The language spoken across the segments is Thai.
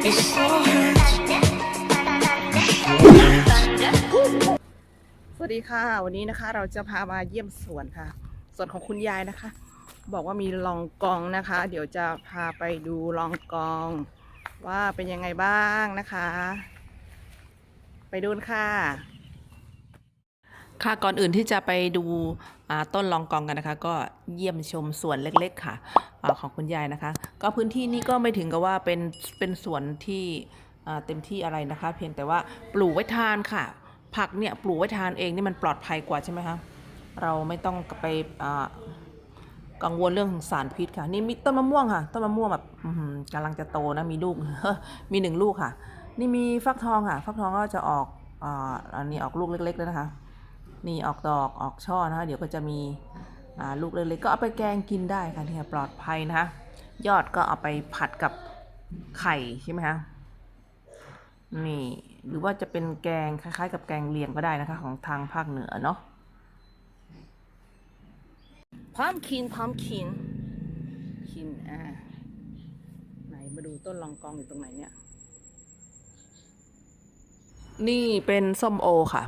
สวัสดีค่ะ วันนี้นะคะ เราจะพามาเยี่ยมสวนค่ะ สวนของคุณยายนะคะ บอกว่ามีลองกองนะคะ เดี๋ยวจะพาไปดูลองกอง ว่าเป็นยังไงบ้างนะคะ ไปดูนค่ะ ค่ะก่อนอื่นที่จะไปดูต้นลองกองกันนะคะ ก็เยี่ยมชมสวนเล็ก ๆ ค่ะอของคุณยายนะคะ ก็พื้นที่นี้ก็ไม่ถึงกับว่าเป็นเป็นสวนที่เต็มที่อะไรนะคะ เพียงแต่ว่าปลูกไว้ทานค่ะ ผักเนี่ยปลูกไว้ทานเองนี่มันปลอดภัยกว่าใช่ไหมคะเราไม่ต้องไปกังวลเรื่องสารพิษค่ะ นี่มีต้นมะม่วงค่ะต้นมะม่วงแบบกำลังจะโตนะมีลูกมีหนึ่งลูกค่ะ นี่มีฟักทองค่ะ ฟักทองก็จะออกอ,อันนี้ออกลูกเล็กๆแล้วนะคะ นี่ออกดอกออกช่อนะคะ เดี๋ยวก็จะมีอ่าลูกเล็กๆก็เอาไปแกงกินได้ค่ะเนี่ยปลอดภัยนะคะ ยอดก็เอาไปผัดกับไข่ใช่ไหมคะนี่หรือว่าจะเป็นแกงคล้ายๆ กับแกงเลียงก็ได้นะคะ ของทางภาคเหนือเนาะพร้อมคินพร้อมคินคินอ่าไหนมาดูต้นลองกองอยู่ตรงไหนเนี่ย นี่เป็นส้มโอค่ะ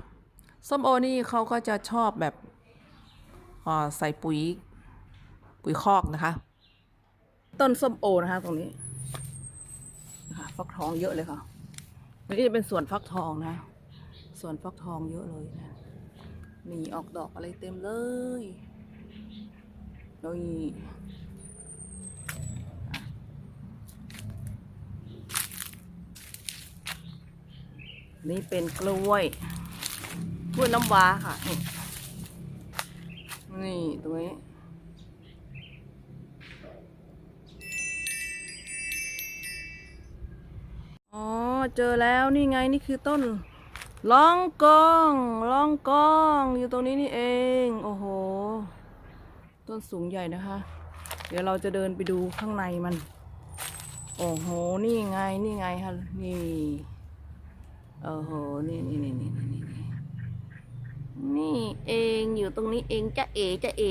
ส้มโอนี่เขาก็จะชอบแบบใส่ปุ๋ย ปุ๋ยคอกนะคะ ต้นส้มโอนะคะ ตรงนี้นะคะฟักทองเยอะเลยค่ะนี่ก็จะเป็นสวนฟักทองนะสวนฟักทองเยอะเลยนะนี่ออกดอกอะไรเต็มเลยนี่อะนี่เป็นกล้วย กล้วยน้ำว้าค่ะนี่นี่ตรงนี้อ๋อเจอแล้วนี่ไงนี่คือต้นล่องกองล่องกองอยู่ตรงนี้นี่เอง โอ้โห ต้นสูงใหญ่นะคะ เดี๋ยวเราจะเดินไปดูข้างในมัน โอ้โห นี่ไง นี่ไงค่ะ นี่ โอ้โห นี่นี่นี่นี่นี่ นี่เองอยู่ตรงนี้เองจะเอจะเอ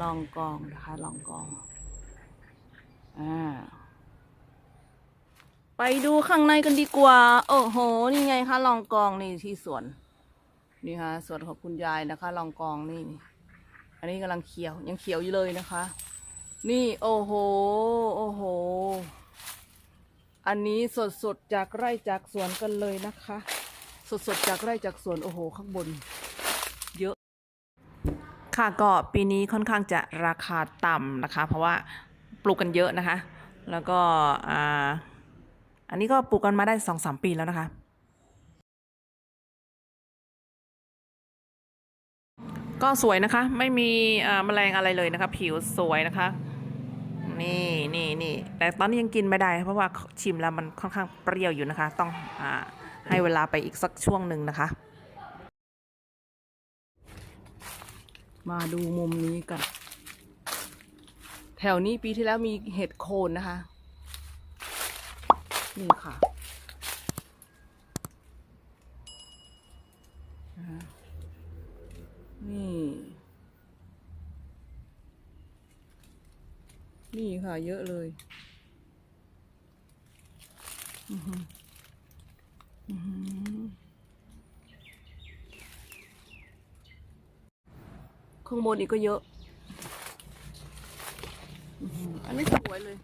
ลองกองนะคะลองกอง อ่า ไปดูข้างในกันดีกว่า โอ้โห นี่ไงคะลองกองนี่ที่สวน นี่ค่ะสวนของคุณยายนะคะ ลองกองนี่ อันนี้กำลังเขียวยังเขียวอยู่เลยนะคะ นี่โอ้โห โอ้โห อันนี้สดสดๆจากไร่จากสวนกันเลยนะคะ สดๆจากไร่จากสวนโอ้โห ข้างบน เยอะ ค่ะก็ปีนี้ค่อนข้างจะราคาต่ำนะคะ เพราะว่าปลูกกันเยอะนะคะ แล้วก็อ่าอันนี้ก็ปลูกกันมาได้สองสามปีแล้วนะคะ ก็สวยนะคะ ไม่มีแมลงอะไรเลยนะคะ ผิวสวยนะคะ นี่นี่นี่แต่ตอนนี้ยังกินไม่ได้ เพราะว่าชิมแล้วมันค่อนข้างเปรี้ยวอยู่นะคะ ต้องอ่า ให้เวลาไปอีกสักช่วงหนึ่งนะคะ มาดูมุมนี้กัน แถวนี้ปีที่แล้วมีเห็ดโคนนะคะ นี่ค่ะนี่ นี่ค่ะ เยอะเลย อือ ข้างบนอีกก็เยอะ อันนี้สวยเลย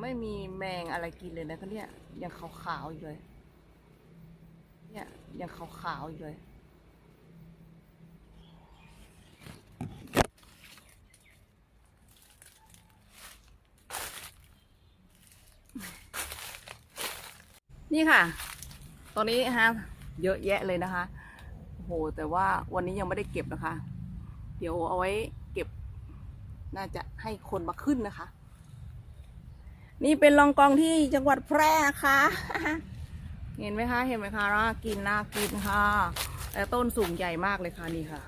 ไม่มีแมงอะไรกินเลยนะคะเนี่ยยังขาวๆอยู่เลย เนี่ยยังขาวๆอยู่เลยนี่ค่ะ ตอนนี้ฮะเยอะแยะเลยนะคะโอ้โหแต่ว่าวันนี้ยังไม่ได้เก็บนะคะ เดี๋ยวเอาไว้เก็บ น่าจะให้คนมาขึ้นนะคะ นี่เป็นลองกองที่จังหวัดแพร่ะค่ะเห็นไหมคะ เห็นไหมคะน่ากินน่ากินค่ะแต่ต้นสูงใหญ่มากเลยค่ะนี่ค่ะ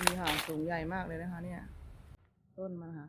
นี่ค่ะ สูงใหญ่มากเลยนะคะ เนี่ย ต้นมันค่ะ